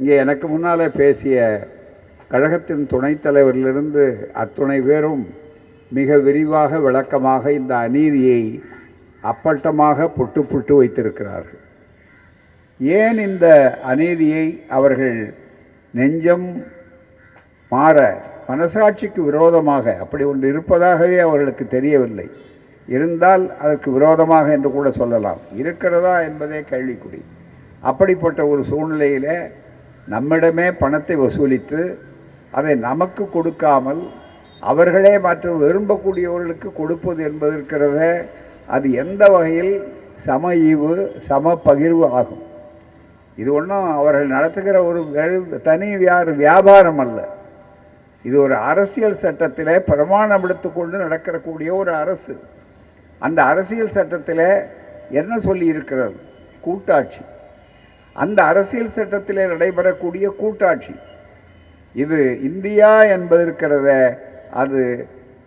இங்கே எனக்கு முன்னால் பேசிய கழகத்தின் துணைத் தலைவரிலிருந்து அத்துணை பேரும் மிக விரிவாக விளக்கமாக இந்த அநீதியை அப்பட்டமாக புட்டு புட்டு வைத்திருக்கிறார்கள். ஏன் இந்த அநீதியை அவர்கள் நெஞ்சம் மாற மனசாட்சிக்கு விரோதமாக அப்படி ஒன்று இருப்பதாகவே அவர்களுக்கு தெரியவில்லை. இருந்தால் அதற்கு விரோதமாக என்று கூட சொல்லலாம். இருக்கிறதா என்பதே கேள்விக்குறி. அப்படிப்பட்ட ஒரு சூழ்நிலையில் நம்மிடமே பணத்தை வசூலித்து அதை நமக்கு கொடுக்காமல் அவர்களே மற்ற விரும்பக்கூடியவர்களுக்கு கொடுப்பது என்பது இருக்கிறத அது எந்த வகையில் சம ஈவு சம பகிர்வு ஆகும்? இது ஒன்றும் அவர்கள் நடத்துகிற ஒரு தனி வியார் வியாபாரம் அல்ல. இது ஒரு அரசியல் சட்டத்திலே பிரமாணம் எடுத்துக்கொண்டு நடக்கக்கூடிய ஒரு அரசு. அந்த அரசியல் சட்டத்தில் என்ன சொல்லி இருக்கிறது கூட்டாட்சி. அந்த அரசியல் சட்டத்திலே நடைபெறக்கூடிய கூட்டாட்சி. இது இந்தியா என்பது இருக்கிறத அது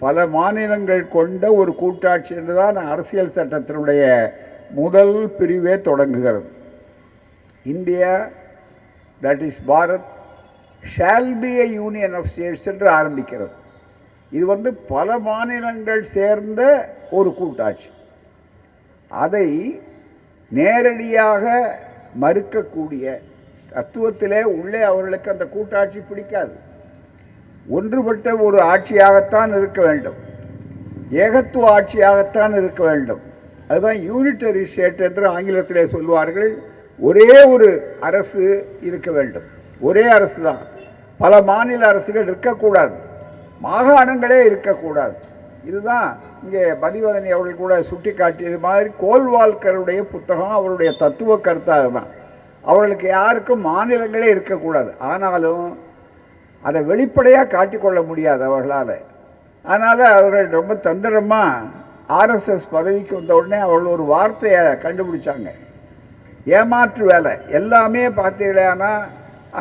பல மாநிலங்கள் கொண்ட ஒரு கூட்டாட்சி என்று தான் அரசியல் சட்டத்தினுடைய முதல் பிரிவே தொடங்குகிறது. India that is Bharat shall be a union of states என்று ஆரம்பிக்கிறது. இது வந்து பல மாநிலங்கள் சேர்ந்த ஒரு கூட்டாட்சி. அதை நேரடியாக மறுக்கக்கூடிய தத்துவத்திலே உள்ளே அவர்களுக்கு அந்த கூட்டாட்சி பிடிக்காது. ஒன்றுபட்ட ஒரு ஆட்சியாகத்தான் இருக்க வேண்டும். ஏகத்துவ ஆட்சியாகத்தான் இருக்க வேண்டும். அதுதான் யூனிட்டரி ஸ்டேட் என்று ஆங்கிலத்திலே சொல்வார்கள். ஒரே ஒரு அரசு இருக்க வேண்டும். ஒரே அரசு தான் பல மாநில அரசுகள் இருக்கக்கூடாது. மாகாணங்களே இருக்கக்கூடாது. இதுதான் இங்கே மதிவதனி அவர்கள் கூட சுட்டி காட்டியது மாதிரி கோல்வால்கருடைய புத்தகம் அவருடைய தத்துவ கருத்தாக தான். அவர்களுக்கு யாருக்கும் மாநிலங்களே இருக்கக்கூடாது. ஆனாலும் அதை வெளிப்படையாக காட்டிக்கொள்ள முடியாது அவர்களால். அதனால் அவர்கள் ரொம்ப தந்திரமாக ஆர்எஸ்எஸ் பதவிக்கு வந்த உடனே அவர்கள் ஒரு வார்த்தையை கண்டுபிடிச்சாங்க. ஏமாற்று வேலை. எல்லாமே பார்த்தீங்கன்னா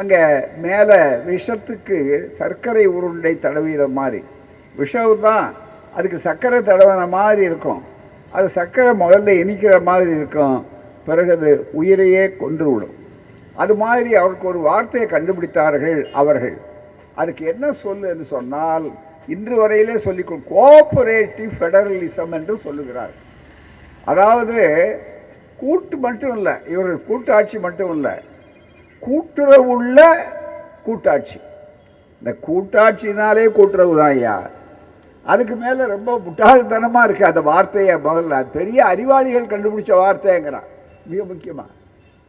அங்கே மேலே விஷத்துக்கு சர்க்கரை உருண்டை தடவிற மாதிரி. விஷம் தான் அதுக்கு சர்க்கரை தடவின மாதிரி இருக்கும். அது சர்க்கரை முதல்ல இனிக்கிற மாதிரி இருக்கும். பிறகு அது உயிரையே கொன்று விடும். அது மாதிரி அவருக்கு ஒரு வார்த்தையை கண்டுபிடித்தார்கள் அவர்கள். அதுக்கு என்ன சொல்லு என்று சொன்னால் இன்று வரையிலே சொல்லி கோஆபரேட்டிவ் ஃபெடரலிசம் என்று சொல்லுகிறார். அதாவது கூட்டு மட்டும் இல்லை இவர்கள் கூட்டாட்சி மட்டும் இல்லை கூட்டுறவுள்ள கூட்டாட்சி. இந்த கூட்டாட்சினாலே கூட்டுறவு தான் ஐயா. அதுக்கு மேலே ரொம்ப முட்டாள்தனமாக இருக்குது அந்த வார்த்தையை முதல்ல. பெரிய அறிவாளிகள் கண்டுபிடிச்ச வார்த்தைங்கிறான். மிக முக்கியமாக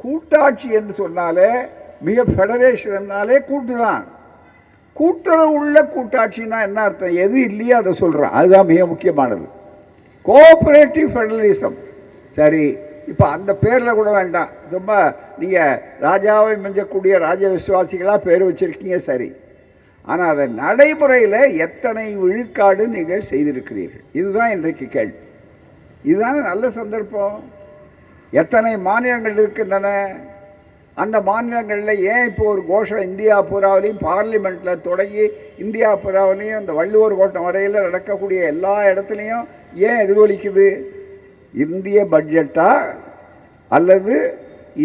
கூட்டாட்சி என்று சொன்னாலே மிக ஃபெடரேஷன்னாலே கூட்டு தான் கூட்டுறவு உள்ள கூட்டாட்சின்னா என்ன அர்த்தம்? எது இல்லையோ அதை சொல்கிறேன் அதுதான் மிக முக்கியமானது. கோஆப்ரேட்டிவ் ஃபெடரலிசம் சரி இப்போ அந்த பேரில் கூட வேண்டாம். சும்மா நீங்கள் ராஜாவை மிஞ்சக்கூடிய ராஜ விசுவாசிகளாக பேர் வச்சுருக்கீங்க சரி. ஆனால் அதை நடைமுறையில் எத்தனை விழுக்காடு நீங்கள் செய்திருக்கிறீர்கள்? இதுதான் இன்றைக்கு கேள்வி. இதுதானே நல்ல சந்தர்ப்பம்? எத்தனை மாநிலங்கள் இருக்கின்றன? அந்த மாநிலங்களில் ஏன் இப்போ ஒரு கோஷம் இந்தியா பூராவிலையும் பார்லிமெண்ட்டில் தொடங்கி இந்தியா பூராவிலையும் இந்த வள்ளுவர் கோட்டம் வரையில் நடக்கக்கூடிய எல்லா இடத்துலையும் ஏன் எதிரொலிக்குது? இந்திய பட்ஜெட்டா? அல்லது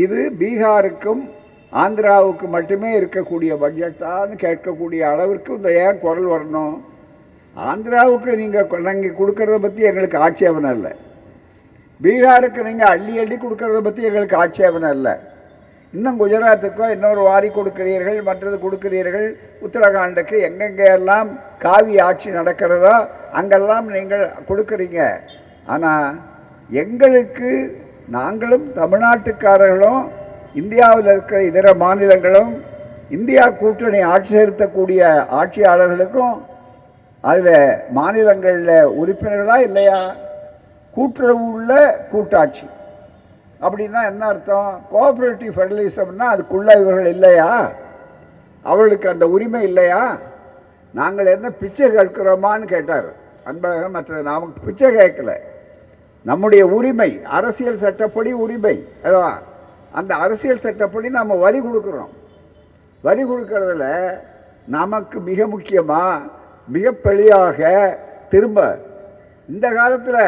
இது பீகாருக்கும் ஆந்திராவுக்கு மட்டுமே இருக்கக்கூடிய பட்ஜெட்டான்னு கேட்கக்கூடிய அளவிற்கு இந்த ஏன் குரல் வரணும்? ஆந்திராவுக்கு நீங்கள் நீங்கள் கொடுக்கறத பற்றி எங்களுக்கு ஆட்சேபனை இல்லை. பீகாருக்கு நீங்கள் அள்ளி அள்ளி கொடுக்கறத பற்றி எங்களுக்கு ஆட்சேபனை இல்லை. இன்னும் குஜராத்துக்கோ இன்னொரு வாரி கொடுக்கிறீர்கள் மற்றது கொடுக்கிறீர்கள். உத்தரகாண்டுக்கு எங்கெங்கே எல்லாம் காவி ஆட்சி நடக்கிறதோ அங்கெல்லாம் நீங்கள் கொடுக்குறீங்க. ஆனால் எங்களுக்கு நாங்களும் தமிழ்நாட்டுக்காரர்களும் இந்தியாவில் இருக்கிற இதர மாநிலங்களும் இந்தியா கூட்டணி ஆட்சி செலுத்தக்கூடிய ஆட்சியாளர்களுக்கும் அதில் மாநிலங்களில் உறுப்பினர்களா இல்லையா? கூட்டுறவு உள்ள கூட்டாட்சி. அப்படின்னா என்ன அர்த்தம்? கோஆபரேட்டிவ் ஃபெடரலிசம்னா அதுக்குள்ளே இவர்கள் இல்லையா? அவர்களுக்கு அந்த உரிமை இல்லையா? நாங்கள் என்ன பிச்சை கேட்கிறோமான்னு கேட்டார். அன்பழகன் மற்ற நாம் பிச்சை கேட்கல. நம்முடைய உரிமை அரசியல் சட்டப்படி உரிமை அதான் அந்த அரசியல் சட்டப்படி நம்ம வரி கொடுக்குறோம். வரி கொடுக்கறதுல நமக்கு மிக முக்கியமாக மிகப்பெளியாக திரும்ப இந்த காலத்தில்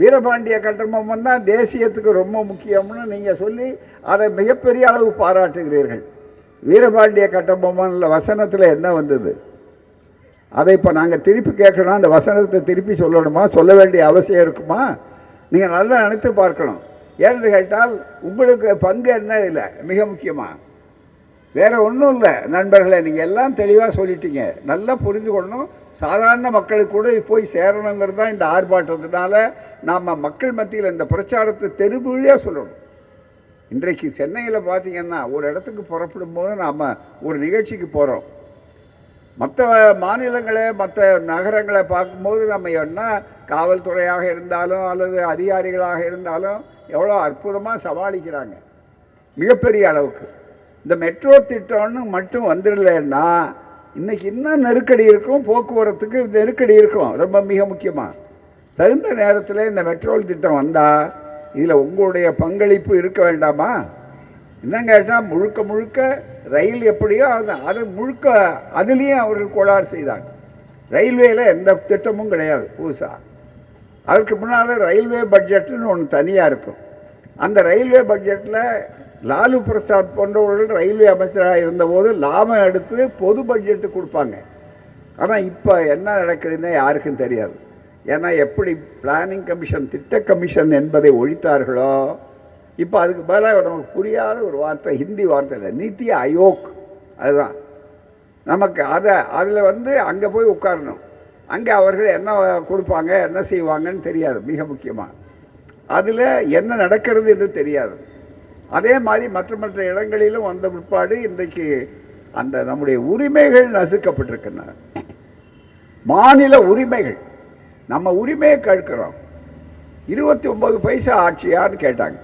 வீரபாண்டிய கட்டபொம்மன் தான் தேசியத்துக்கு ரொம்ப முக்கியம்னு நீங்கள் சொல்லி அதை மிகப்பெரிய அளவு பாராட்டுகிறீர்கள். வீரபாண்டிய கட்டபொம்மன்ல வசனத்தில் என்ன வந்தது? அதை இப்போ நாங்கள் திருப்பி கேட்கணும். அந்த வசனத்தை திருப்பி சொல்லணுமா? சொல்ல வேண்டிய அவசியம் இருக்குமா? நீங்கள் நல்லா நினைத்து பார்க்கணும். ஏன்னு கேட்டால் உங்களுக்கு பங்கு என்ன இல்லை? மிக முக்கியமாக வேறு ஒன்றும் இல்லை நண்பர்களே நீங்கள் எல்லாம் தெளிவாக சொல்லிட்டீங்க. நல்லா புரிந்து கொள்ளணும். சாதாரண மக்களுக்கு கூட போய் சேரணுங்கிறது தான் இந்த ஆர்ப்பாட்டத்தினால நாம் மக்கள் மத்தியில் இந்த பிரச்சாரத்தை தெருவழியாக சொல்லணும். இன்றைக்கு சென்னையில் பார்த்தீங்கன்னா ஒரு இடத்துக்கு புறப்படும் போது நாம் ஒரு நிகழ்ச்சிக்கு போகிறோம் மற்ற மாநிலங்களை மற்ற நகரங்களை பார்க்கும்போது நம்ம என்ன காவல்துறையாக இருந்தாலும் அல்லது அதிகாரிகளாக இருந்தாலும் எவ்வளோ அற்புதமாக சமாளிக்கிறாங்க மிகப்பெரிய அளவுக்கு. இந்த மெட்ரோ திட்டம்னு மட்டும் வந்துடலன்னா இன்றைக்கி இன்னும் நெருக்கடி இருக்கும் போக்குவரத்துக்கு நெருக்கடி இருக்கும் ரொம்ப மிக முக்கியமாக தகுந்த நேரத்தில் இந்த மெட்ரோ திட்டம் வந்தால் இதில் உங்களுடைய பங்களிப்பு இருக்க வேண்டாமா? என்னன்னு கேட்டால் முழுக்க முழுக்க ரயில் எப்படியோ அது அது முழுக்க அதுலேயும் அவர்கள் கோளாறு செய்தாங்க. ரயில்வேயில் எந்த திட்டமும் கிடையாது புதுசாக அதற்கு முன்னால் ரயில்வே பட்ஜெட்டுன்னு ஒன்று தனியாக இருக்கும். அந்த ரயில்வே பட்ஜெட்டில் லாலு பிரசாத் போன்றவர்கள் ரயில்வே அமைச்சராக இருந்தபோது லாபம் எடுத்து பொது பட்ஜெட்டு கொடுப்பாங்க. ஆனால் இப்போ என்ன நடக்குதுன்னே யாருக்கும் தெரியாது. ஏன்னா எப்படி பிளானிங் கமிஷன் திட்ட கமிஷன் என்பதை ஒழித்தார்களோ இப்போ அதுக்கு பதிலாக நமக்கு புரியாத ஒரு வார்த்தை ஹிந்தி வார்த்தை இல்லை. நித்தி அயோக் அதுதான். நமக்கு அதை அதில் வந்து அங்கே போய் உட்காரணும். அங்கே அவர்கள் என்ன கொடுப்பாங்க என்ன செய்வாங்கன்னு தெரியாது மிக முக்கியமாக அதில் என்ன நடக்கிறது என்று தெரியாது. அதே மாதிரி மற்ற மற்ற இடங்களிலும் வந்த பிற்பாடு இன்றைக்கு அந்த நம்முடைய உரிமைகள் நசுக்கப்பட்டிருக்கின்றன. மாநில உரிமைகள். நம்ம உரிமையை கேட்கிறோம் இருபத்தி ஒம்பது பைசா ஆட்சியான்னு கேட்டாங்க.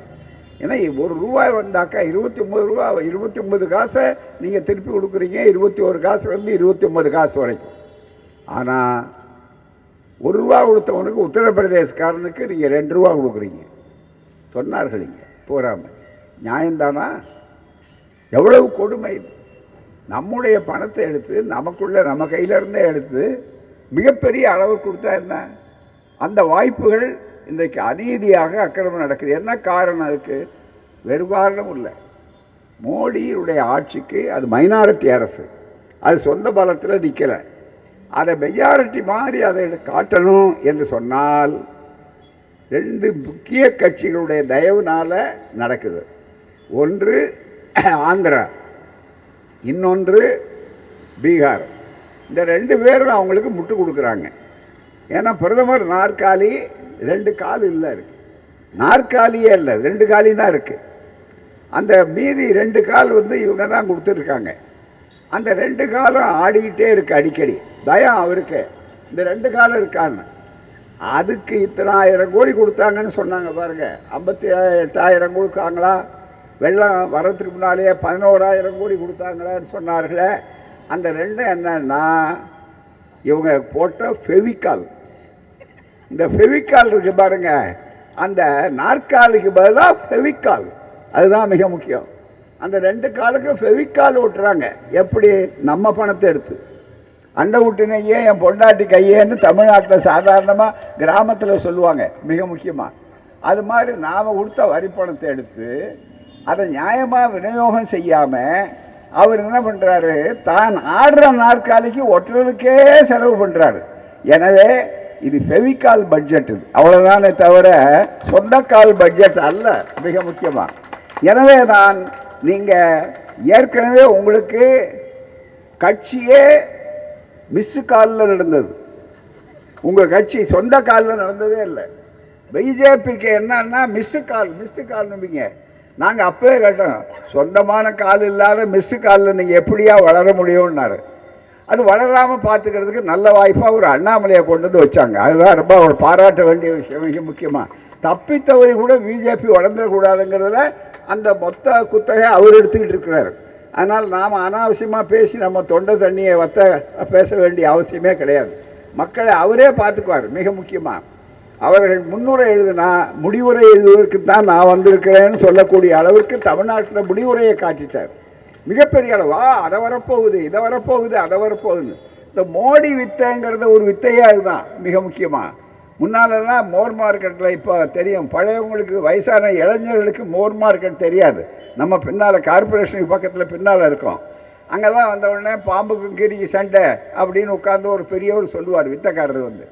ஏன்னா ஒரு ரூபாய் வந்தாக்கா இருபத்தி ஒம்பது ரூபா இருபத்தி ஒம்பது காசை நீங்கள் திருப்பி கொடுக்குறீங்க இருபத்தி ஒரு காசுலேருந்து இருபத்தி ஒம்பது காசு வரைக்கும். ஆனால் ஒரு ரூபா கொடுத்தவனுக்கு உத்தரப்பிரதேசக்காரனுக்கு நீங்கள் ரெண்டு ரூபா கொடுக்குறீங்க. சொன்னார்கள் இங்கே போகாமல் நியாயம்தானா? எவ்வளவு கொடுமை இது? நம்முடைய பணத்தை எடுத்து நமக்குள்ளே நம்ம கையிலேருந்தே எடுத்து மிகப்பெரிய அளவு கொடுத்தா என்ன? அந்த வாய்ப்புகள் இன்றைக்கு அநீதியாக அக்கிரமம் நடக்குது. என்ன காரணம் அதுக்கு? வெறு காரணம் இல்லை. மோடியுடைய ஆட்சிக்கு அது மைனாரிட்டி அரசு. அது சொந்த பலத்தில் நிற்கலை அதை மெஜாரிட்டி மாதிரி அதை காட்டணும் என்று சொன்னால் ரெண்டு முக்கிய கட்சிகளுடைய தயவுனால் நடக்குது. ஒன்று ஆந்திரா இன்னொன்று பீகார். இந்த ரெண்டு பேரும் அவங்களுக்கு முட்டு கொடுக்குறாங்க. ஏன்னா பிரதமர் நாற்காலி ரெண்டு கால் இல்லை இருக்கு. நாற்காலியே இல்லை ரெண்டு காலி தான் இருக்குது அந்த மீதி ரெண்டு கால் வந்து இவங்க தான் கொடுத்துருக்காங்க அந்த ரெண்டு காலம் ஆடிக்கிட்டே இருக்கு அடிக்கடி. பயம் அவருக்கு. இந்த ரெண்டு காலம் இருக்கான்னு. அதுக்கு இத்தனாயிரம் கோடி கொடுத்தாங்கன்னு சொன்னாங்க பாருங்க. ஐம்பத்தி எட்டாயிரம் கொடுத்தாங்களா வெள்ளம் வர்றதுக்கு முன்னாலேயே பதினோராயிரம் கோடி கொடுத்தாங்களான்னு சொன்னார்களே. அந்த ரெண்டும் என்னன்னா இவங்க போட்ட ஃபெவிக்கால் இந்த ஃபெவிக்கால் இருக்கு பாருங்க. அந்த நாற்காலிக்கு பதிலாக ஃபெவிக்கால் அதுதான் மிக முக்கியம். அந்த ரெண்டு காலுக்கும் ஃபெவிக்கால் ஓட்டுறாங்க எப்படி? நம்ம பணத்தை எடுத்து. அண்டை விட்டுனையே என் பொண்டாட்டி கையேன்னு தமிழ்நாட்டில் சாதாரணமாக கிராமத்தில் சொல்லுவாங்க. மிக முக்கியமாக அது மாதிரி நாம் கொடுத்த வரி பணத்தை எடுத்து அதை நியாயமாக விநியோகம் செய்யாமல் அவர் என்ன பண்ணுறாரு தான் ஆடுற நாற்காலிக்கு ஒட்டுறதுக்கே செலவு பண்ணுறாரு எனவே இது ஃபெவிக்கால் பட்ஜெட் இது. அவ்வளோதானே தவிர சொந்தக்கால் பட்ஜெட் அல்ல. மிக முக்கியமாக எனவே தான் நீங்கள் ஏற்கனவே உங்களுக்கு கட்சியே மிஸ்ஸு காலில் நடந்தது. உங்கள் கட்சி சொந்த காலில் நடந்ததே இல்லை. பிஜேபிக்கு என்னன்னா மிஸ்ஸு கால் மிஸ்ஸு கால் நம்பிங்க நாங்கள் அப்பவே கேட்டோம் சொந்தமான கால் இல்லாத மிஸ்ஸு காலில் நீங்கள் எப்படியா வளர முடியும்னாரு. அது வளராமல் பார்த்துக்கிறதுக்கு நல்ல வாய்ப்பாக ஒரு அண்ணாமலையை கொண்டு வந்து வச்சாங்க. அதுதான் ரொம்ப ஒரு பாராட்ட வேண்டிய விஷயம் மிக முக்கியமாக தப்பித்தவரை கூட பிஜேபி வளர்ந்துடக்கூடாதுங்கிறதுல அந்த மொத்த குத்தகை அவர் எடுத்துக்கிட்டு இருக்கிறார். அதனால் நாம் அனாவசியமாக பேசி நம்ம தொண்டை தண்ணியை வத்த பேச வேண்டிய அவசியமே கிடையாது. மக்களை அவரே பார்த்துக்குவார் மிக முக்கியமாக அவர்கள் முன்னுரை எழுதுனா முடிவுரை எழுதுவதற்கு தான் நான் வந்திருக்கிறேன்னு சொல்லக்கூடிய அளவுக்கு தமிழ்நாட்டில் முடிவுரையை காட்டிட்டார். மிகப்பெரிய அளவா அதை வரப்போகுது இதை வரப்போகுது அதை வரப்போகுதுன்னு. இந்த மோடி வித்தைங்கிறத ஒரு வித்தையே அதுதான் மிக முக்கியமாக முன்னாலெல்லாம் மோர் மார்க்கெட்டில் இப்போ தெரியும். பழையவங்களுக்கு வயசான இளைஞர்களுக்கு மோர் மார்க்கெட் தெரியாது. நம்ம பின்னால் கார்பரேஷனுக்கு பக்கத்தில் பின்னால் இருக்கோம். அங்கெல்லாம் வந்தவுடனே பாம்புக்கும் கிரிக்கு சண்டை அப்படின்னு உட்காந்து ஒரு பெரியவர் சொல்லுவார் வித்தக்காரர் வந்து.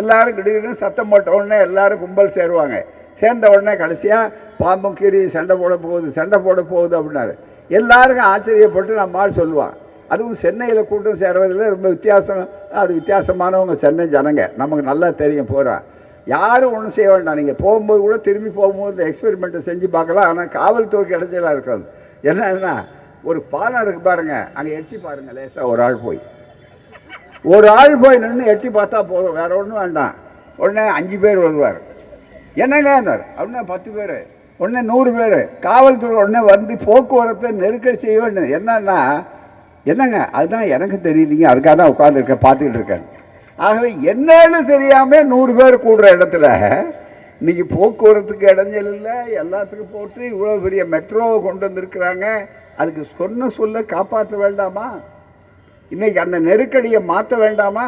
எல்லாரும் கிடுகிடுன்னு சத்தம் போட்ட உடனே எல்லாரும் கும்பல் சேருவாங்க. சேர்ந்த உடனே கடைசியாக பாம்பும் கீரி சண்டை போட போகுது சண்டை போட போகுது அப்படின்னாரு. எல்லாருக்கும் ஆச்சரியப்பட்டு நம்மால் சொல்லுவான். அதுவும் சென்னையில் கூட்டம் சேர்வதில் ரொம்ப வித்தியாசம் அது வித்தியாசமானவங்க சென்னை ஜனங்க. நமக்கு நல்லா தெரியும் போகிறான் யாரும் ஒன்றும் செய்ய வேண்டாம். நீங்கள் போகும்போது கூட திரும்பி போகும்போது இந்த எக்ஸ்பெரிமெண்ட்டை செஞ்சு பார்க்கலாம். ஆனால் காவல்துறைக்கு இடைஞ்சலாக இருக்காது என்னன்னா ஒரு பாலம் இருக்கு பாருங்க. அங்கே எட்டி பாருங்கள் லேசாக ஒரு ஆள் போய். ஒரு ஆள் போய் நின்று எட்டி பார்த்தா போதும். வேற ஒன்றும் வேண்டாம். உடனே அஞ்சு பேர் வருவார். என்னங்கன்னார் அப்படின்னா பத்து பேர். உடனே நூறு பேர். காவல்துறை உடனே வந்து போக்குவரத்தை நெருக்கடி செய்ய வேண்டும் என்னன்னா என்னங்க? அதுதான் எனக்கு தெரியலீங்க. அதுக்காக தான் உட்காந்துருக்கேன் பார்த்துக்கிட்டு இருக்கேன். ஆகவே என்னன்னு தெரியாமல் நூறு பேர் கூடுற இடத்துல இன்றைக்கி போக்குவரத்துக்கு இடைஞ்சல் இல்லை எல்லாத்துக்கும் போட்டு இவ்வளோ பெரிய மெட்ரோவை கொண்டு வந்திருக்கிறாங்க. அதுக்கு சொன்ன சொல்ல காப்பாற்ற வேண்டாமா? இன்னைக்கு அந்த நெருக்கடியை மாற்ற வேண்டாமா?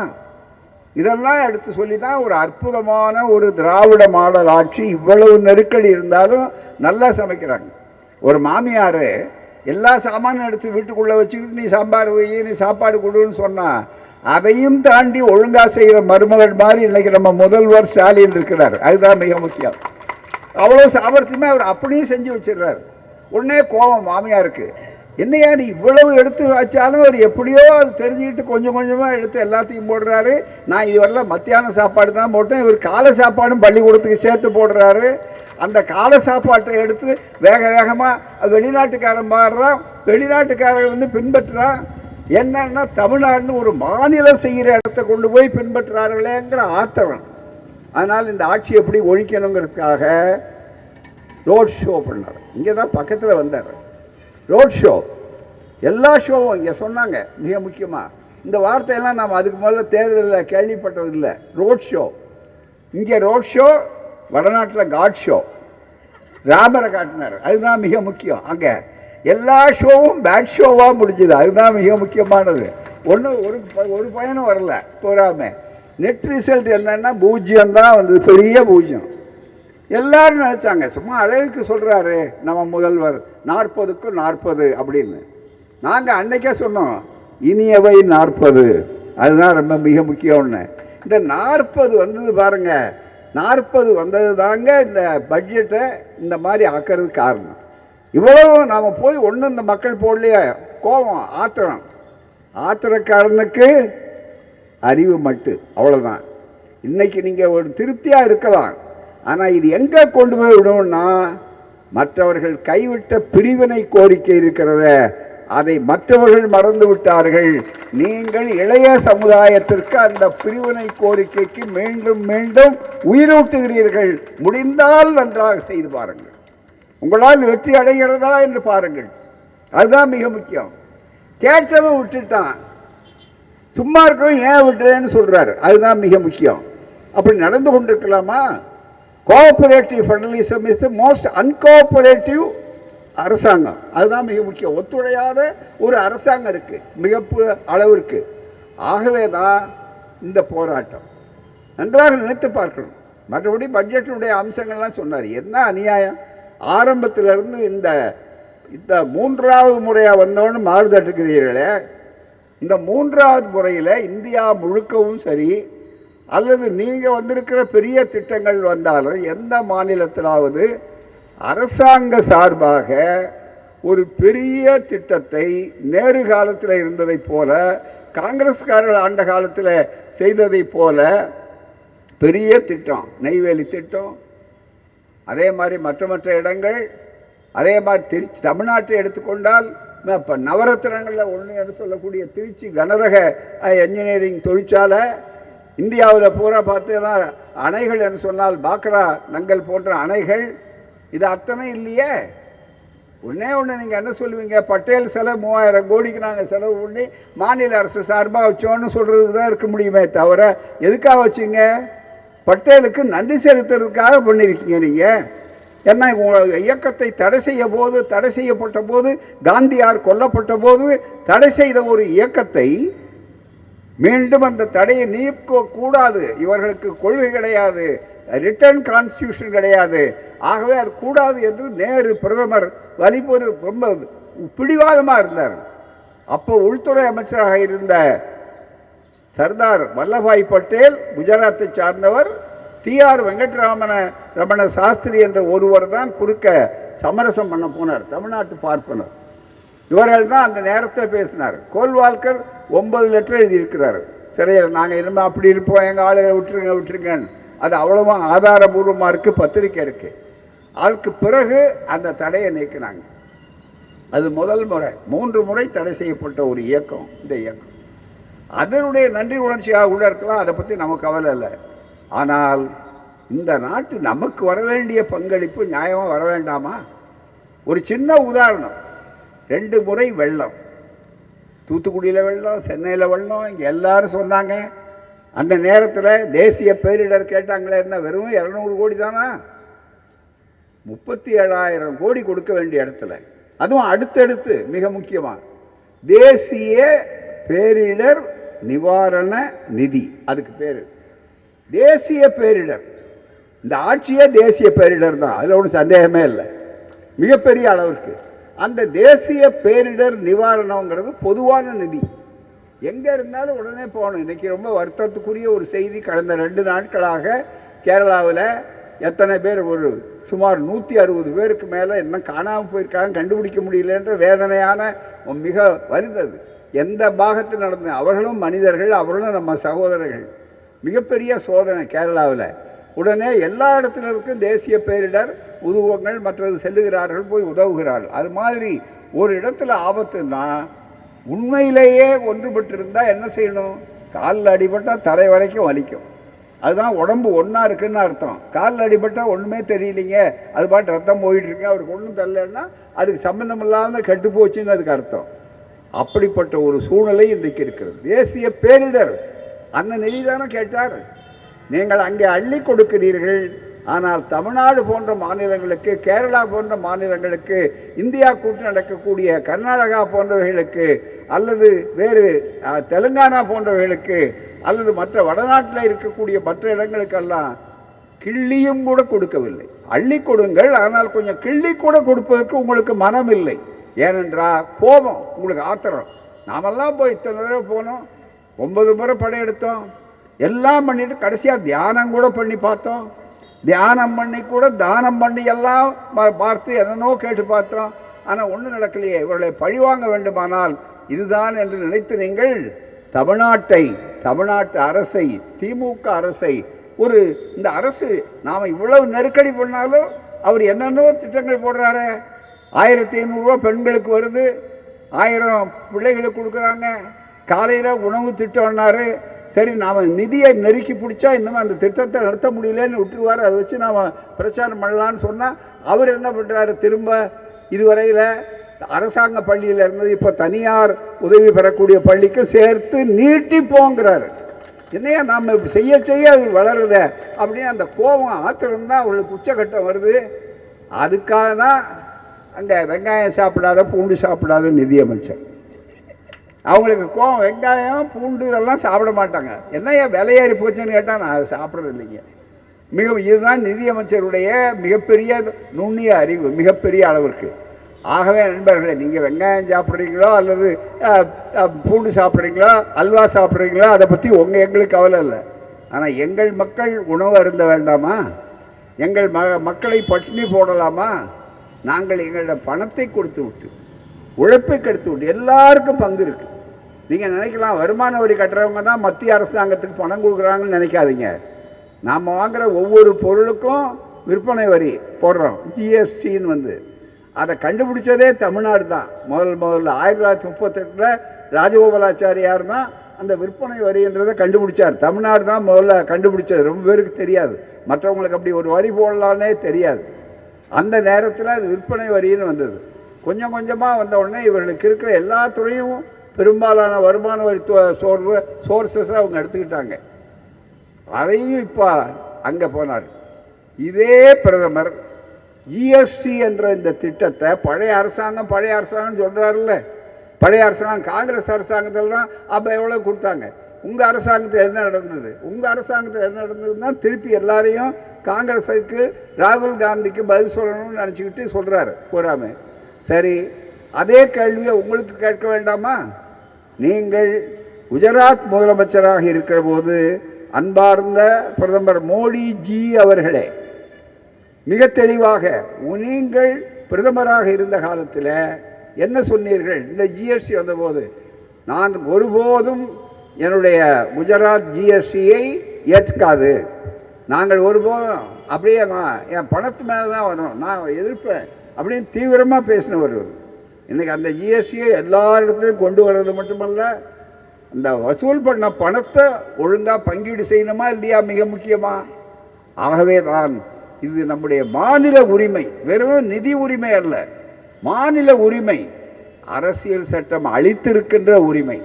இதெல்லாம் எடுத்து சொல்லி தான் ஒரு அற்புதமான ஒரு திராவிட மாடல் ஆட்சி இவ்வளவு நெருக்கடி இருந்தாலும் நல்லா சமைக்கிறாங்க. ஒரு மாமியார் எல்லா சாமானும் எடுத்து வீட்டுக்குள்ளே வச்சுக்கிட்டு நீ சாம்பார் வை நீ சாப்பாடு கொடுன்னு சொன்னால் அதையும் தாண்டி ஒழுங்காக செய்கிற மருமகள் மாதிரி இன்றைக்கி நம்ம முதல்வர் ஸ்டாலின் இருக்கிறார். அதுதான் மிக முக்கியம். அவ்வளோ சாமர்த்தியமாக அவர் அப்படியும் செஞ்சு வச்சிடுறாரு. உடனே கோபம் மாமியாருக்கு. என்னையா நீ இவ்வளவு எடுத்து வச்சாலும் அவர் எப்படியோ அது தெரிஞ்சுக்கிட்டு கொஞ்சம் கொஞ்சமாக எடுத்து எல்லாத்தையும் போடுறாரு. நான் இதுவரையில் மத்தியான சாப்பாடு தான் போட்டேன். இவர் காலை சாப்பாடும் பள்ளிக்கூடத்துக்கு சேர்த்து போடுறாரு. அந்த காலை சாப்பாட்டை எடுத்து வேக வேகமாக வெளிநாட்டுக்காரன் மாறுறான் வெளிநாட்டுக்காரன் வந்து பின்பற்றுறான் என்னன்னா தமிழ்நாடுன்னு ஒரு மாநிலம் செய்கிற இடத்த கொண்டு போய் பின்பற்றுறார்களேங்கிற ஆத்திரம். அதனால் இந்த ஆட்சி எப்படி ஒழிக்கணுங்கிறதுக்காக ரோட் ஷோ பண்ணார். இங்கே தான் பக்கத்தில் வந்தார். Road show. எல்லா ஷோவும் இங்கே சொன்னாங்க மிக முக்கியமாக இந்த வார்த்தையெல்லாம் நாம் அதுக்கு முதல்ல தேர்தலில் கேள்விப்பட்டதில்லை. Road show. இங்கே ரோட் ஷோ வடநாட்டில் காட் ஷோ. ராமரை காட்டினார். அதுதான் மிக முக்கியம். அங்கே எல்லா ஷோவும் பேட் ஷோவாக முடிஞ்சுது. அதுதான் மிக முக்கியமானது. ஒன்றும் ஒரு ப- ஒரு பயனும் வரல. போகாமல் நெட் ரிசல்ட் என்னென்னா பூஜ்ஜியம் தான் வந்தது. பெரிய பூஜ்ஜியம். எல்லாரும் நினச்சாங்க சும்மா அழகுக்கு சொல்கிறாரு நம்ம முதல்வர். நாற்பதுக்கும் நாற்பது அப்படின்னு. நாங்கள் அன்னைக்கே சொன்னோம் இனியவை நாற்பது அதுதான் ரொம்ப மிக முக்கியம்னு இந்த நாற்பது வந்தது பாருங்க நாற்பது வந்தது தாங்க இந்த பட்ஜெட்டை இந்த மாதிரி ஆக்கிறது காரணம். இவ்வளவு நாம் போய் ஒன்றும் இந்த மக்கள் போடலையே கோபம் ஆத்திரம். ஆத்திரக்காரனுக்கு அறிவு மட்டு அவ்வளோதான் இன்றைக்கி நீங்கள் ஒரு திருப்தியாக இருக்கலாம். ஆனால் இது எங்கே கொண்டு போய் விடும்னா மற்றவர்கள் கைவிட்ட பிரிவினை கோரிக்கை இருக்கிறத அதை மற்றவர்கள் மறந்து விட்டார்கள். நீங்கள் இளைய சமுதாயத்திற்கு அந்த பிரிவினை கோரிக்கைக்கு மீண்டும் மீண்டும் உயிரூட்டுகிறீர்கள். முடிந்தால் நன்றாக செய்து பாருங்கள். உங்களால் வெற்றி அடைகிறதா என்று பாருங்கள். அதுதான் மிக முக்கியம். கேட்டவன் விட்டுட்டான். சும்மா இருக்கிறவன் ஏன் விட்டுறேன்னு சொல்றாரு. அதுதான் மிக முக்கியம். அப்படி நடந்து கொண்டிருக்கலாமா? Cooperative federalism is the most uncooperative அரசாங்கம். அதுதான் மிக முக்கியம். ஒத்துழையாத ஒரு அரசாங்கம் இருக்குது மிக பு- அளவிற்கு ஆகவே தான் இந்த போராட்டம். நன்றாக நினைத்து பார்க்கணும். மற்றபடி பட்ஜெட்டினுடைய அம்சங்கள்லாம் சொன்னார். என்ன அநியாயம்? ஆரம்பத்திலிருந்து இந்த இந்த மூன்றாவது முறையாக வந்தோன்னு மாறுதட்டுக்கிறீர்களே இந்த மூன்றாவது முறையில் இந்தியா முழுக்கவும் சரி அல்லது நீங்கள் வந்திருக்கிற பெரிய திட்டங்கள் வந்தாலும் எந்த மாநிலத்திலாவது அரசாங்க சார்பாக ஒரு பெரிய திட்டத்தை நேரு காலத்தில் இருந்ததைப் போல காங்கிரஸ்காரர்கள் ஆண்ட காலத்தில் செய்ததைப் போல பெரிய திட்டம் நெய்வேலி திட்டம் அதே மாதிரி மற்ற மற்ற இடங்கள் அதே மாதிரி திருச்சி தமிழ்நாட்டை எடுத்துக்கொண்டால் இப்போ நவரத்தினங்களில் ஒன்று என்று சொல்லக்கூடிய திருச்சி கனரக என்ஜினியரிங் தொழிற்சாலை இந்தியாவில் பூரா பார்த்தீங்கன்னா அணைகள் என்று சொன்னால் பாக்ரா நங்கல் போன்ற அணைகள் இது அத்தனை இல்லையே. ஒன்றே ஒன்று நீங்கள் என்ன சொல்லுவீங்க? பட்டேல் செலவு மூவாயிரம் கோடிக்கு நாங்கள் செலவு பண்ணி மாநில அரசு சார்பாக வச்சோன்னு சொல்கிறதுக்கு தான் இருக்க முடியுமே தவிர எதுக்காக வச்சுங்க? பட்டேலுக்கு நன்றி செலுத்துறதுக்காக பண்ணியிருக்கீங்க நீங்கள் ஏன்னா உங்கள் இயக்கத்தை தடை செய்ய போது தடை செய்யப்பட்ட போது காந்தியார் கொல்லப்பட்ட போது தடை செய்த ஒரு இயக்கத்தை மீண்டும் அந்த தடையை நீக்க கூடாது இவர்களுக்கு கொள்கை கிடையாது. ரிட்டர்ன் கான்ஸ்டியூஷன் கிடையாது. ஆகவே அது கூடாது என்று நேரு பிரதமர் வலிபுறு ரொம்ப பிடிவாதமாக இருந்தார். அப்போ உள்துறை அமைச்சராக இருந்த சர்தார் வல்லபாய் பட்டேல் குஜராத்தை சார்ந்தவர் டி ஆர் வெங்கட்ராமன ரமண சாஸ்திரி என்ற ஒருவர் தான் குறுக்க சமரசம் பண்ண போனார் தமிழ்நாட்டு பார்ப்பனர். இவர்கள் தான் அந்த நேரத்தில் பேசினார். கோல்வால்கர் ஒன்பது லெட்டர் எழுதியிருக்கிறார். சரியா? நாங்கள் இனிமேல் அப்படி இருப்போம். எங்கள் ஆளுகளை விட்டுருங்க விட்டுருங்கன்னு. அது அவ்வளோவா ஆதாரபூர்வமாக இருக்குது பத்திரிக்கை இருக்குது அதுக்கு பிறகு அந்த தடையை நீக்கினாங்க. அது முதல் முறை. மூன்று முறை தடை செய்யப்பட்ட ஒரு இயக்கம் இந்த இயக்கம். அதனுடைய நன்றி உணர்ச்சியாக கூட இருக்கலாம். அதை பற்றி நமக்கு கவலை இல்லை. ஆனால் இந்த நாட்டு நமக்கு வர வேண்டிய பங்களிப்பு நியாயமாக வர வேண்டாமா? ஒரு சின்ன உதாரணம். ரெண்டு முறை வெள்ளம். தூத்துக்குடியில் வெள்ளம் சென்னையில் வெள்ளம் இங்கே எல்லாரும் சொன்னாங்க. அந்த நேரத்தில் தேசிய பேரிடர் கேட்டாங்களே என்ன வெறும் இரநூறு கோடி தானா? முப்பத்தி ஏழாயிரம் கோடி கொடுக்க வேண்டிய இடத்துல. அதுவும் அடுத்தடுத்து மிக முக்கியமாக தேசிய பேரிடர் நிவாரண நிதி அதுக்கு பேர். தேசிய பேரிடர். இந்த ஆட்சியே தேசிய பேரிடர் தான் அதில் ஒன்றும் சந்தேகமே இல்லை. மிகப்பெரிய அளவிற்கு அந்த தேசிய பேரிடர் நிவாரணங்கிறது பொதுவான நிதி. எங்கே இருந்தாலும் உடனே போகணும். இன்றைக்கி ரொம்ப வருத்தத்துக்குரிய ஒரு செய்தி கடந்த ரெண்டு நாட்களாக கேரளாவில் எத்தனை பேர் ஒரு சுமார் நூற்றி அறுபது பேருக்கு மேலே இன்னும் காணாமல் போயிருக்காங்க கண்டுபிடிக்க முடியலன்ற வேதனையான மிக வருந்தது. எந்த பாகத்தில் நடந்த அவர்களும் மனிதர்கள் அவர்களும் நம்ம சகோதரர்கள். மிகப்பெரிய சோதனை கேரளாவில். உடனே எல்லா இடத்தினருக்கும் தேசிய பேரிடர் உருவங்கள் மற்றது செல்லுகிறார்கள் போய் உதவுகிறார்கள். அது மாதிரி ஒரு இடத்துல ஆபத்துன்னா உண்மையிலேயே ஒன்றுபட்டிருந்தால் என்ன செய்யணும்? காலில் அடிபட்டால் தலை வரைக்கும் வலிக்கும். அதுதான் உடம்பு ஒன்றா இருக்குன்னு அர்த்தம். காலில் அடிபட்டால் ஒன்றுமே தெரியலைங்க. அது பாட்டு ரத்தம் போயிட்டு இருக்கு அவருக்கு ஒன்றும் தெரிலன்னா அதுக்கு சம்மந்தம் இல்லாமல் கெட்டு போச்சுன்னு அதுக்கு அர்த்தம். அப்படிப்பட்ட ஒரு சூழ்நிலை இன்றைக்கு இருக்கிறது. தேசிய பேரிடர். அந்த நெறி தானே கேட்டார். நீங்கள் அங்கே அள்ளி கொடுக்கிறீர்கள். ஆனால் தமிழ்நாடு போன்ற மாநிலங்களுக்கு கேரளா போன்ற மாநிலங்களுக்கு இந்தியா கூட்டு நடக்கக்கூடிய கர்நாடகா போன்றவைகளுக்கு அல்லது வேறு தெலுங்கானா போன்றவைகளுக்கு அல்லது மற்ற வடநாட்டில் இருக்கக்கூடிய மற்ற இடங்களுக்கெல்லாம் கிள்ளியும் கூட கொடுக்கவில்லை. அள்ளி கொடுங்கள் ஆனால் கொஞ்சம் கிள்ளி கூட கொடுப்பதற்கு உங்களுக்கு மனம் இல்லை ஏனென்றால் கோபம் உங்களுக்கு ஆத்திரம். நாமெல்லாம் போய் இத்தனை தடவை போனோம் ஒன்பது முறை படையெடுத்தோம். எல்லாம் பண்ணிட்டு கடைசியாக தியானம் கூட பண்ணி பார்த்தோம். தியானம் பண்ணி கூட தானம் பண்ணி எல்லாம் பார்த்து என்னென்னோ கேட்டு பார்த்தோம். ஆனால் ஒன்றும் நடக்கலையே. இவர்களை பழிவாங்க வேண்டுமானால் இதுதான் என்று நினைத்து நீங்கள் தமிழ்நாட்டை தமிழ்நாட்டு அரசை திமுக அரசை ஒரு இந்த அரசு நாம் இவ்வளவு நெருக்கடி பண்ணாலும் அவர் என்னென்னோ திட்டங்கள் போடுறாரு. ஆயிரத்தி ஐநூறுரூவா பெண்களுக்கு வருது. ஆயிரம் பிள்ளைகளுக்கு கொடுக்குறாங்க. காலையில் உணவு திட்டம்னாரு சரி நாம் நிதியை நெருக்கி பிடிச்சா இன்னும் அந்த திட்டத்தை நடத்த முடியலன்னு விட்டுருவார். அதை வச்சு நாம் பிரச்சாரம் பண்ணலான்னு சொன்னால் அவர் என்ன பண்ணுறாரு திரும்ப? இதுவரையில் அரசாங்க பள்ளியில் இருந்தது இப்போ தனியார் உதவி பெறக்கூடிய பள்ளிக்கு சேர்த்து நீட்டி போங்கிறாரு. என்னையா நாம் இப்படி செய்ய செய்ய அது வளருதே அப்படின்னு அந்த கோபம் ஆத்திரம் தான் அவர்களுக்கு உச்சகட்டம் வருது. அதுக்காக தான் அங்கே வெங்காயம் சாப்பிடாத பூண்டு சாப்பிடாத நிதியமைச்சர். அவங்களுக்கு கோவம் வெங்காயம் பூண்டு இதெல்லாம் சாப்பிட மாட்டாங்க. என்னையா விலையேறி போச்சுன்னு கேட்டால் நான் அதை சாப்பிட்றது இல்லைங்க மிக இதுதான் நிதியமைச்சருடைய மிகப்பெரிய நுண்ணிய அறிவு மிகப்பெரிய அளவிற்கு. ஆகவே நண்பர்களே நீங்கள் வெங்காயம் சாப்பிட்றீங்களோ அல்லது பூண்டு சாப்பிட்றீங்களோ அல்வா சாப்பிட்றீங்களோ அதை பற்றி உங்கள் எங்களுக்கு கவலை இல்லை. ஆனால் எங்கள் மக்கள் உணவு அருந்த வேண்டாமா? எங்கள் ம மக்களை பட்டினி போடலாமா? நாங்கள் எங்களோட பணத்தை கொடுத்து விட்டு உழைப்பை கெடுத்து விட்டு எல்லாருக்கும் பங்கு இருக்குது நீங்கள் நினைக்கலாம் வருமான வரி கட்டுறவங்க தான் மத்திய அரசாங்கத்துக்கு பணம் கொடுக்குறாங்கன்னு நினைக்காதீங்க. நாம் வாங்குகிற ஒவ்வொரு பொருளுக்கும் விற்பனை வரி போடுறோம் ஜிஎஸ்டின்னு வந்து. அதை கண்டுபிடிச்சதே தமிழ்நாடு தான். முதல் முதல்ல ஆயிரத்தி தொள்ளாயிரத்தி முப்பத்தெட்டில் ராஜகோபாலாச்சாரியார் தான் அந்த விற்பனை வரின்றதை கண்டுபிடிச்சார். தமிழ்நாடு தான் முதல்ல கண்டுபிடிச்சது. ரொம்ப பேருக்கு தெரியாது. மற்றவங்களுக்கு அப்படி ஒரு வரி போடலான்னே தெரியாது. அந்த நேரத்தில் அது விற்பனை வரின்னு வந்தது. கொஞ்சம் கொஞ்சமாக வந்த உடனே இவர்களுக்கு இருக்கிற எல்லா துறையும் பெரும்பாலான வருமான வரி சோர்வு சோர்சஸை அவங்க எடுத்துக்கிட்டாங்க. அதையும் இப்போ அங்கே போனார். இதே பிரதமர் ஜிஎஸ்டி என்ற இந்த திட்டத்தை பழைய அரசாங்கம் பழைய அரசாங்கம் சொல்கிறாருல்ல பழைய அரசாங்கம் காங்கிரஸ் அரசாங்கத்தில் தான் அப்போ எவ்வளோ கொடுத்தாங்க? உங்கள் அரசாங்கத்தில் என்ன நடந்தது? உங்கள் அரசாங்கத்தில் என்ன நடந்ததுன்னா திருப்பி எல்லாரையும் காங்கிரஸுக்கு ராகுல் காந்திக்கு பதில் சொல்லணும்னு நினச்சிக்கிட்டு சொல்கிறாரு பூராமே சரி அதே கேள்வியை உங்களுக்கு கேட்க வேண்டாமா? நீங்கள் குஜராத் முதலமைச்சராக இருக்கிற போது அன்பார்ந்த பிரதமர் மோடி ஜி அவர்களே மிக தெளிவாக நீங்கள் பிரதமராக இருந்த காலத்தில் என்ன சொன்னீர்கள்? இந்த ஜிஎஸ்டி வந்தபோது நான் ஒருபோதும் என்னுடைய குஜராத் ஜிஎஸ்டியை ஏற்காது. நாங்கள் ஒருபோதும் அப்படியே நான் என் பணத்து மேலே தான் வரும் நான் எதிர்ப்பேன் அப்படின்னு தீவிரமாக பேசினவர் இன்றைக்கி இன்னைக்கு அந்த ஜிஎஸ்டியை எல்லா இடத்துலையும் கொண்டு வர்றது மட்டுமல்ல அந்த வசூல் பண்ண பணத்தை ஒழுங்காக பங்கீடு செய்யணுமா இல்லையா மிக முக்கியமா? ஆகவே தான் இது நம்முடைய மாநில உரிமை. வெறும் நிதி உரிமை அல்ல மாநில உரிமை. அரசியல் சட்டம் அளித்திருக்கின்ற உரிமை.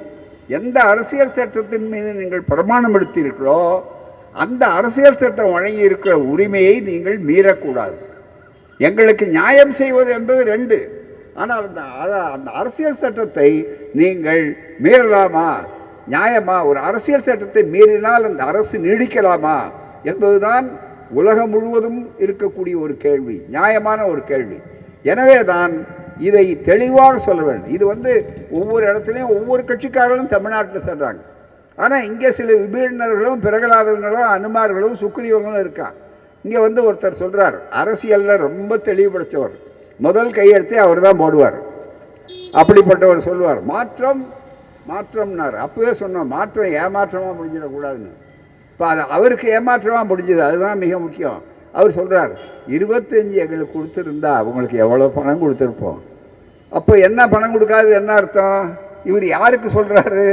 எந்த அரசியல் சட்டத்தின் மீது நீங்கள் பிரமாணம் எடுத்தீர்களோ அந்த அரசியல் சட்டம் வழங்கி இருக்கிற உரிமையை நீங்கள் மீறக்கூடாது. எங்களுக்கு நியாயம் செய்வது என்பது ரெண்டு. ஆனால் அந்த அந்த அரசியல் சட்டத்தை நீங்கள் மீறலாமா? நியாயமா? ஒரு அரசியல் சட்டத்தை மீறினால் அந்த அரசு நீடிக்கலாமா? என்பதுதான் உலகம் முழுவதும் இருக்கக்கூடிய ஒரு கேள்வி நியாயமான ஒரு கேள்வி. எனவே தான் இதை தெளிவாக சொல்ல வேண்டும். இது வந்து ஒவ்வொரு இடத்துலையும் ஒவ்வொரு கட்சிக்காரர்களும் தமிழ்நாட்டில் சொல்கிறாங்க ஆனால் இங்கே சில விபீடனர்களும் பிரகலாதர்களும் அனுமார்களும் சுக்ரீவங்களும் இருக்கான் இங்கே வந்து ஒருத்தர் சொல்கிறார் அரசியலில் ரொம்ப தெளிவுபடுத்தவர். முதல் கையெழுத்தே அவர் தான் போடுவார். அப்படிப்பட்டவர் சொல்லுவார் மாற்றம் மாற்றம்னார். அப்பவே சொன்னோம் மாற்றம் ஏமாற்றமாக முடிஞ்சிடக்கூடாதுன்னு. இப்போ அது அவருக்கு ஏமாற்றமாக முடிஞ்சது அதுதான் மிக முக்கியம். அவர் சொல்கிறார் இருபத்தஞ்சி எங்களுக்கு கொடுத்துருந்தா அவங்களுக்கு எவ்வளோ பணம் கொடுத்துருப்போம்? அப்போ என்ன பணம் கொடுக்காது என்ன அர்த்தம்? இவர் யாருக்கு சொல்கிறாரு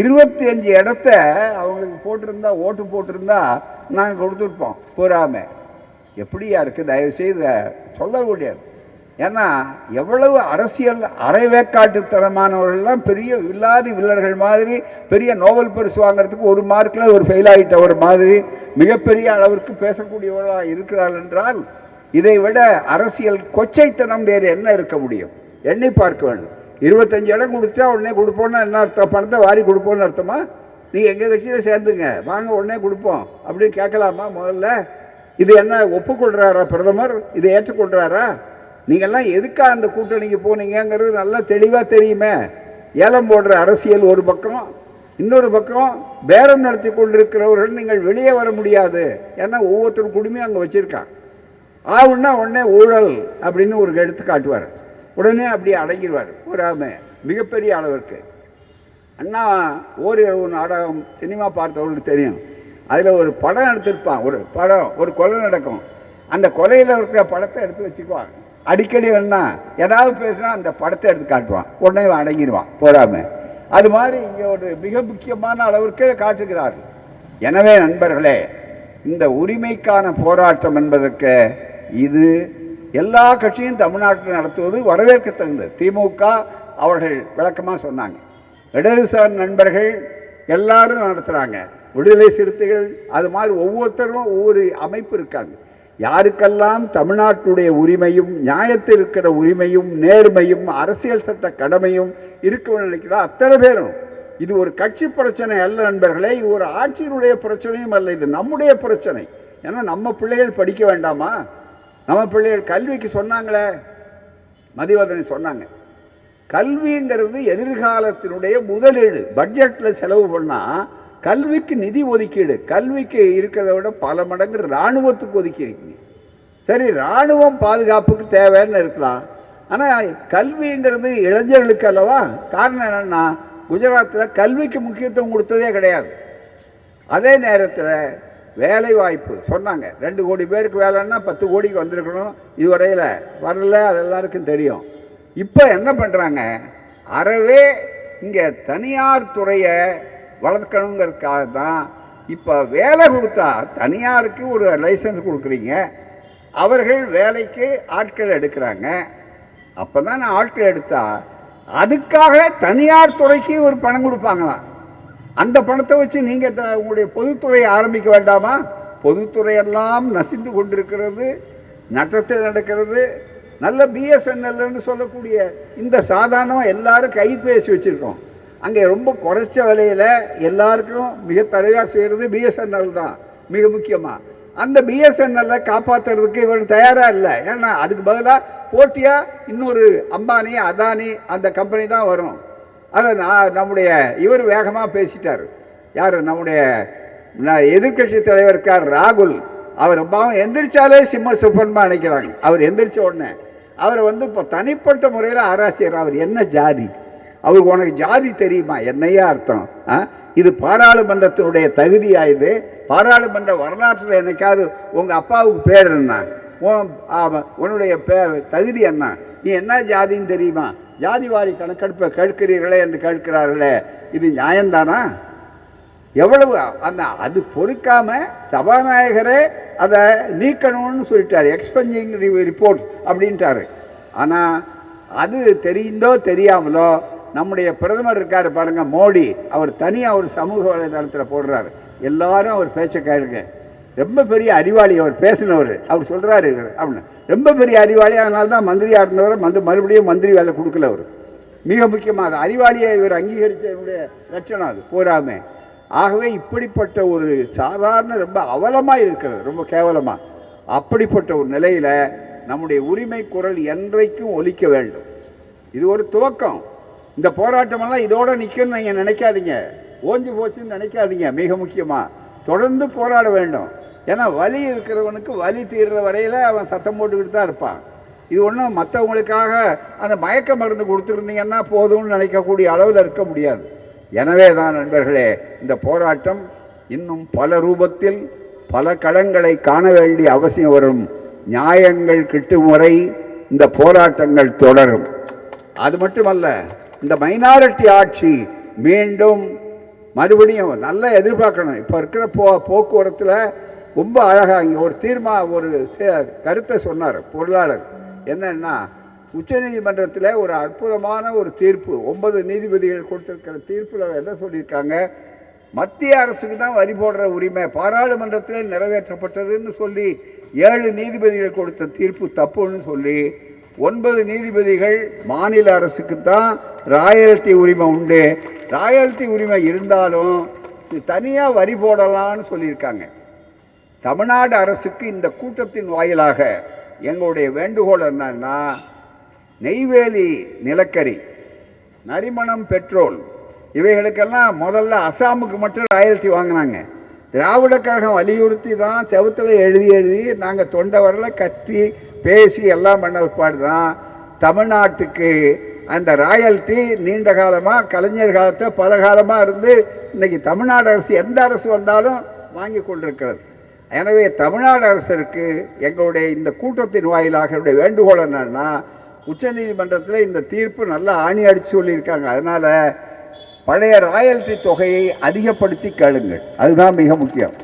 இருபத்தி அஞ்சு இடத்த அவங்களுக்கு போட்டிருந்தா ஓட்டு போட்டிருந்தா நாங்கள் கொடுத்துருப்போம் பொறாமை. எப்படியா இருக்குது தயவுசெய்து சொல்ல முடியாது. ஏன்னா எவ்வளவு அரசியல் அரைவேக்காட்டுத்தரமானவர்கள்லாம் பெரிய வில்லாதி வில்லர்கள் மாதிரி பெரிய நோபல் பரிசு வாங்குறதுக்கு ஒரு மார்க்கில் ஒரு ஃபெயில் ஆகிட்டவர் மாதிரி மிகப்பெரிய அளவிற்கு பேசக்கூடியவர்களாக இருக்கிறார் என்றால் இதை விட அரசியல் கொச்சைத்தனம் வேறு என்ன இருக்க முடியும்? எண்ணி பார்க்க வேண்டும். இருபத்தஞ்சு இடம் கொடுத்தா உடனே கொடுப்போம்னா என்ன அர்த்தம்? பணத்தை வாரி கொடுப்போம்னு அர்த்தமா? நீங்கள் எங்கள் கட்சியில் சேர்ந்துங்க. வாங்க உடனே கொடுப்போம். அப்படின்னு கேட்கலாமா முதல்ல? இது என்ன ஒப்புக்கொள்கிறாரா பிரதமர்? இதை ஏற்றுக்கொள்கிறாரா நீங்கள்லாம் எதுக்காக அந்த கூட்டணிக்கு போனீங்கிறது நல்லா தெளிவாக தெரியுமே. ஏலம் போடுற அரசியல் ஒரு பக்கம் இன்னொரு பக்கம் பேரம் நடத்தி கொண்டிருக்கிறவர்கள் நீங்கள் வெளியே வர முடியாது. ஏன்னா ஒவ்வொருத்தர் குடுமையும் அங்கே வச்சுருக்கான் ஆவுன்னா உடனே ஊழல் அப்படின்னு ஒரு எடுத்து காட்டுவார். உடனே அப்படியே அடங்கிடுவார். ஒரு மிகப்பெரிய அளவிற்கு அண்ணா ஓரிரவு நாடகம் சினிமா பார்த்தவங்களுக்கு தெரியும். அதில் ஒரு படம் எடுத்திருப்பான். ஒரு படம் ஒரு கொலை நடக்கும். அந்த கொலையில் இருக்கிற படத்தை எடுத்து வச்சுக்குவான் அடிக்கடி வேணா ஏதாவது பேசுனா அந்த படத்தை எடுத்து காட்டுவான். உடனே அடங்கிடுவான். போடாம. அது மாதிரி இங்கே ஒரு மிக முக்கியமான அளவிற்கு காட்டுகிறார்கள் எனவே நண்பர்களே இந்த உரிமைக்கான போராட்டம் என்பதற்கு இது எல்லா கட்சியும் தமிழ்நாட்டில் நடத்துவது வரவேற்கத்தகுந்தது. திமுக அவர்கள் விளக்கமாக சொன்னாங்க. இடதுசாரி நண்பர்கள் எல்லாரும் நடத்துகிறாங்க விடுதலை சிறுத்தைகள் அது மாதிரி ஒவ்வொருத்தரும் ஒவ்வொரு அமைப்பு இருக்காங்க. யாருக்கெல்லாம் தமிழ்நாட்டுடைய உரிமையும் நியாயத்தில் இருக்கிற உரிமையும் நேர்மையும் அரசியல் சட்ட கடமையும் இருக்கணும்னு நினைக்கிறா? அத்தனை பேரும். இது ஒரு கட்சி பிரச்சனை அல்ல நண்பர்களே. இது ஒரு ஆட்சியினுடைய பிரச்சனையும் அல்ல. இது நம்முடைய பிரச்சனை. ஏன்னா நம்ம பிள்ளைகள் படிக்க வேண்டாமா? நம்ம பிள்ளைகள் கல்விக்கு சொன்னாங்களே. மதிவதனை சொன்னாங்க. கல்விங்கிறது எதிர்காலத்தினுடைய முதலீடு. பட்ஜெட்டில் செலவு பண்ணால் கல்விக்கு நிதி ஒதுக்கீடு. கல்விக்கு இருக்கிறத விட பல மடங்கு இராணுவத்துக்கு ஒதுக்கியிருக்கீங்க. சரி இராணுவம் பாதுகாப்புக்கு தேவைன்னு இருக்கலாம். ஆனால் கல்விங்கிறது இளைஞர்களுக்கு அல்லவா? காரணம் என்னென்னா குஜராத்தில் கல்விக்கு முக்கியத்துவம் கொடுத்ததே கிடையாது. அதே நேரத்தில் வேலை வாய்ப்பு சொன்னாங்க. ரெண்டு கோடி பேருக்கு வேலைன்னா பத்து கோடிக்கு வந்திருக்கணும். இதுவரையில் வரல அது எல்லாருக்கும் தெரியும். இப்போ என்ன பண்ணுறாங்க அறவே இங்கே தனியார் துறையை வளர்க்கணுங்கிறதுக்காக தான் இப்போ வேலை கொடுத்தா தனியாருக்கு ஒரு லைசன்ஸ் கொடுக்குறீங்க. அவர்கள் வேலைக்கு ஆட்கள் எடுக்கிறாங்க. அப்போ தான் ஆட்கள் எடுத்தா அதுக்காக தனியார் துறைக்கு ஒரு பணம் கொடுப்பாங்களாம் அந்த பணத்தை வச்சு நீங்கள் உங்களுடைய பொதுத்துறையை ஆரம்பிக்க வேண்டாமா? பொதுத்துறையெல்லாம் நசிந்து கொண்டிருக்கிறது நட்டத்தில் நடக்கிறது. நல்ல பிஎஸ்என்எல்னு சொல்லக்கூடிய இந்த சாதாரணமாக எல்லாரும் கைபேசி வச்சுருக்கோம். அங்கே ரொம்ப குறைச்ச விலையில் எல்லாருக்கும் மிக தரையாக செய்கிறது பிஎஸ்என்எல் தான் மிக முக்கியமாக அந்த பிஎஸ்என்எல்லை காப்பாற்றுறதுக்கு இவன் தயாராக இல்லை. ஏன்னா அதுக்கு பதிலாக போட்டியாக இன்னொரு அம்பானி அதானி அந்த கம்பெனி தான் வரும். அதை நான் நம்முடைய இவர் வேகமாக பேசிட்டார். யார்? நம்முடைய எதிர்கட்சி தலைவர் இருக்கார் ராகுல். அவர் பாவம் எந்திரிச்சாலே சிம்ம சுப்பன்மா நினைக்கிறாங்க. அவர் எந்திரிச்ச உடனே அவரை வந்து இப்போ தனிப்பட்ட முறையில் ஆராய்ச்சியர் அவர் என்ன ஜாதி? அவருக்கு உனக்கு ஜாதி தெரியுமா? என்னையா அர்த்தம்? ஆ? இது பாராளுமன்றத்தினுடைய தகுதியா இது? பாராளுமன்ற வரலாற்றில் என்னைக்காவது உங்கள் அப்பாவுக்கு பேர் என்ன? உன்னுடைய பேர் தகுதி என்ன? நீ என்ன ஜாதின்னு தெரியுமா? ஜாதிவாரி கணக்கெடுப்பை கேட்கிறீர்களே என்று கேட்கிறார்களே. இது நியாயம்தானா? எவ்வளவு அந்த அது பொறுக்காம சபாநாயகரே அதை நீக்கணும்னு சொல்லிட்டார். எக்ஸ்பெஞ்சிங் ரிப்போர்ட் அப்படின்ட்டாரு. ஆனால் அது தெரிந்தோ தெரியாமலோ நம்முடைய பிரதமர் இருக்கார் பாருங்கள் மோடி. அவர் தனியாக ஒரு சமூக வலைதளத்தில் போடுறாரு. எல்லாரும் அவர் பேச்சை கேளுங்க. ரொம்ப பெரிய அறிவாளி அவர் பேசினவர். அவர் சொல்கிறாரு அப்படின்னு. ரொம்ப பெரிய அறிவாளி அதனால தான் மந்திரியாக இருந்தவர் வந்து மறுபடியும் மந்திரி வேலை கொடுக்கல அவர். மிக முக்கியமாக அது. அறிவாளியை இவர் அங்கீகரித்தவருடைய லட்சணம் அது. போராமே ஆகவே இப்படிப்பட்ட ஒரு சாதாரண ரொம்ப அவலமாக இருக்கிறது. ரொம்ப கேவலமாக அப்படிப்பட்ட ஒரு நிலையில் நம்முடைய உரிமை குரல் என்றைக்கும் ஒலிக்க வேண்டும். இது ஒரு துவக்கம். இந்த போராட்டமெல்லாம் இதோட நிற்கும்னு நீங்கள் நினைக்காதீங்க. ஓஞ்சி போச்சுன்னு நினைக்காதீங்க. மிக முக்கியமாக தொடர்ந்து போராட வேண்டும். ஏன்னா வலி இருக்கிறவனுக்கு வலி தீர்ற வரையில் அவன் சத்தம் போட்டுக்கிட்டு தான் இருப்பான். இது ஒன்றும் மற்றவங்களுக்காக அந்த மயக்க மருந்து கொடுத்துருந்தீங்கன்னா போதும்னு நினைக்கக்கூடிய அளவில் இருக்க முடியாது. எனவே தான் நண்பர்களே இந்த போராட்டம் இன்னும் பல ரூபத்தில் பல களங்களை காண வேண்டிய அவசியம் வரும். நியாயங்கள் கிட்டும் முறை இந்த போராட்டங்கள் தொடரும். அது மட்டுமல்ல இந்த மைனாரிட்டி ஆட்சி மீண்டும் மறுபடியும் நல்லா எதிர்பார்க்கணும். இப்போ இருக்கிற போ போக்குவரத்தில் ரொம்ப அழகாக இங்கே ஒரு தீர்மா ஒரு கருத்தை சொன்னார் பொருளாளர். என்னன்னா உச்சநீதிமன்றத்தில் ஒரு அற்புதமான ஒரு தீர்ப்பு ஒன்பது நீதிபதிகள் கொடுத்துருக்கிற தீர்ப்பில் என்ன சொல்லியிருக்காங்க? மத்திய அரசுக்கு தான் வரி போடுற உரிமை பாராளுமன்றத்தில் நிறைவேற்றப்பட்டதுன்னு சொல்லி ஏழு நீதிபதிகள் கொடுத்த தீர்ப்பு தப்புன்னு சொல்லி ஒன்பது நீதிபதிகள் மாநில அரசுக்கு தான் ராயல்ட்டி உரிமை உண்டு. ராயல்ட்டி உரிமை இருந்தாலும் தனியாக வரி போடலான்னு சொல்லியிருக்காங்க. தமிழ்நாடு அரசுக்கு இந்த கூட்டத்தின் வாயிலாக எங்களுடைய வேண்டுகோள் என்னன்னா நெய்வேலி நிலக்கரி நரிமணம் பெட்ரோல் இவைகளுக்கெல்லாம் முதல்ல அசாமுக்கு மட்டும் ராயல்ட்டி வாங்கினாங்க. திராவிட கழகம் வலியுறுத்தி தான் செவுத்துல எழுதி எழுதி நாங்கள் தொண்டை வரல கத்தி பேசி எல்லாம் பண்ண பாடுதான். தான் தமிழ்நாட்டுக்கு அந்த ராயல்ட்டி நீண்ட காலமாக கலைஞர் காலத்தை பல காலமாக இருந்து இன்னைக்கு தமிழ்நாடு அரசு எந்த அரசு வந்தாலும் வாங்கி கொண்டிருக்கிறது. எனவே தமிழ்நாடு அரசருக்கு எங்களுடைய இந்த கூட்டத்தின் வாயிலாக என்னுடைய வேண்டுகோள் என்னன்னா உச்சநீதிமன்றத்தில் இந்த தீர்ப்பு நல்லா ஆணி அடித்து சொல்லியிருக்காங்க. அதனால் பழைய ராயல்ட்டி தொகையை அதிகப்படுத்தி கேளுங்கள். அதுதான் மிக முக்கியம்.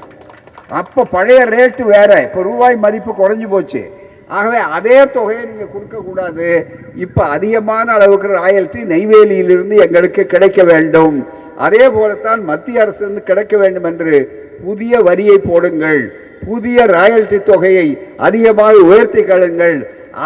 அப்போ பழைய ரேட்டு வேறு. இப்போ ரூபாய் மதிப்பு குறைஞ்சி போச்சு. ஆகவே அதே தொகையை நீங்கள் கொடுக்கக்கூடாது இப்போ அதிகமான அளவுக்கு ராயல்டி நெய்வேலியிலிருந்து எங்களுக்கு கிடைக்க வேண்டும். அதே போலத்தான் மத்திய அரசிலிருந்து கிடைக்க வேண்டும் என்று புதிய வரியை போடுங்கள். புதிய ராயல்டி தொகையை அதிகமாக உயர்த்தி கழுங்கள்.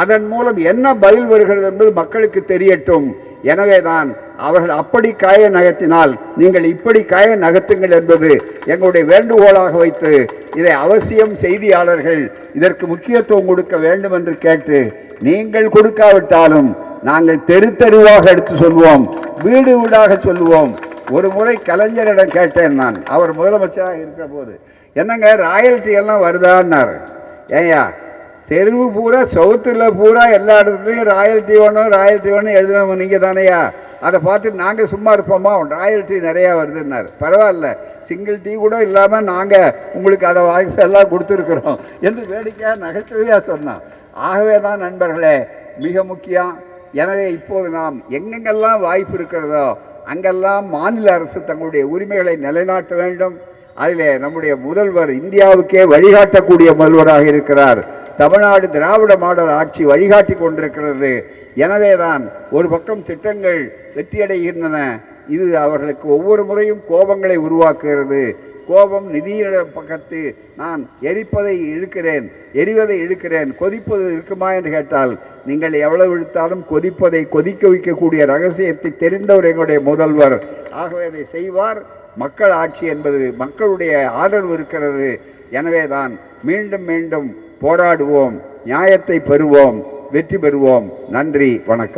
அதன் மூலம் என்ன பதில் வருகிறது என்பது மக்களுக்கு தெரியட்டும். எனவேதான் அவர்கள் அப்படி காய நகர்த்தினால் நீங்கள் இப்படி காய நகர்த்துங்கள் என்பது எங்களுடைய வேண்டுகோளாக வைத்து இதை அவசியம் செய்தியாளர்கள் இதற்கு முக்கியத்துவம் கொடுக்க வேண்டும் என்று கேட்டு நீங்கள் கொடுக்காவிட்டாலும் நாங்கள் தெரு தெருவாக எடுத்து சொல்வோம் வீடு வீடாக சொல்லுவோம் ஒரு முறை கலைஞரிடம் கேட்டேன் நான். அவர் முதலமைச்சராக இருக்கிற போது என்னங்க ராயல்ட்டி எல்லாம் வருதான்னாரு. ஏய்யா தெருவு பூரா சவுத்தில் பூரா எல்லா இடத்துலையும் ராயல்ட்டி ஒன்று ராயல் வேணும் எழுதினவங்க நீங்கள் தானையா? அதை பார்த்து நாங்கள் சும்மா இருப்போமா? டீ நிறையா வருதுன்னாரு. பரவாயில்ல. சிங்கிள் டீ கூட இல்லாமல் நாங்கள் உங்களுக்கு அதை வாய்ப்பு எல்லாம் கொடுத்துருக்குறோம் என்று வேடிக்கையாக நகைச்சுவையாக சொன்னான். ஆகவே தான் நண்பர்களே மிக முக்கியம். எனவே இப்போது நாம் எங்கெங்கெல்லாம் வாய்ப்பு இருக்கிறதோ அங்கெல்லாம் மாநில அரசு தங்களுடைய உரிமைகளை நிலைநாட்ட வேண்டும். அதிலே நம்முடைய முதல்வர் இந்தியாவுக்கே வழிகாட்டக்கூடிய முதல்வராக இருக்கிறார். தமிழ்நாடு திராவிட மாடல் ஆட்சி வழிகாட்டி கொண்டிருக்கிறது. எனவேதான் ஒரு பக்கம் திட்டங்கள் வெற்றியடைகின்றன. இது அவர்களுக்கு ஒவ்வொரு முறையும் கோபங்களை உருவாக்குகிறது. கோபம் நிதியிட பக்கத்து நான் எரிப்பதை இழுக்கிறேன் எரிவதை இழுக்கிறேன் கொதிப்பது இருக்குமா என்று கேட்டால் நீங்கள் எவ்வளவு இழுத்தாலும் கொதிப்பதை கொதிக்க வைக்கக்கூடிய ரகசியத்தை தெரிந்தவர் எங்களுடைய முதல்வர். ஆகவே அதை செய்வார். மக்கள் ஆட்சி என்பது மக்களுடைய ஆதரவு இருக்கிறது. எனவேதான் மீண்டும் மீண்டும் போராடுவோம் நியாயத்தை பெறுவோம் வெற்றி பெறுவோம். நன்றி வணக்கம்.